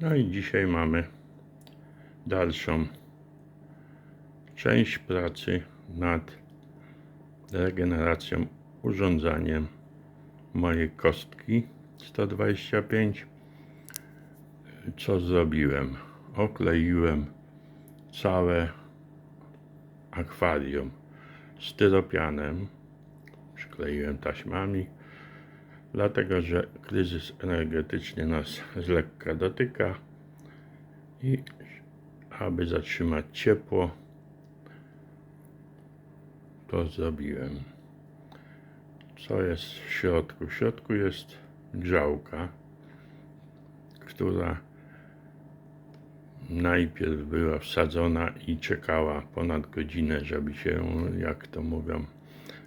No i dzisiaj mamy dalszą część pracy nad regeneracją urządzaniem mojej kostki 125. Co zrobiłem? Okleiłem całe akwarium styropianem, przykleiłem taśmami, dlatego że kryzys energetyczny nas z lekka dotyka i aby zatrzymać ciepło, to zrobiłem. Co jest w środku? W środku jest grzałka, która najpierw była wsadzona i czekała ponad godzinę, żeby się, jak to mówią,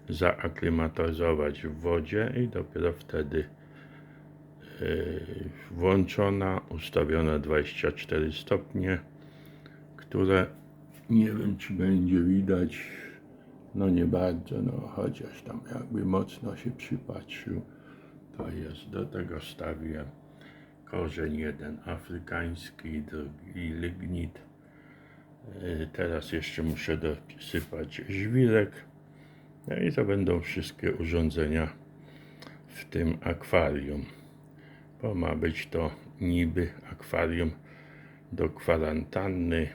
zaaklimatyzować w wodzie i dopiero wtedy yy, włączona, ustawiona 24 stopnie, które nie wiem czy będzie widać, no nie bardzo, no chociaż tam jakby mocno się przypatrzył, to jest, do tego stawiłem korzeń jeden afrykański, drugi lignit. Yy, Teraz jeszcze muszę dosypać żwirek. No i to będą wszystkie urządzenia w tym akwarium. Bo ma być to niby akwarium do kwarantanny.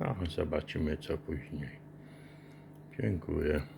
No, zobaczymy co później. Dziękuję.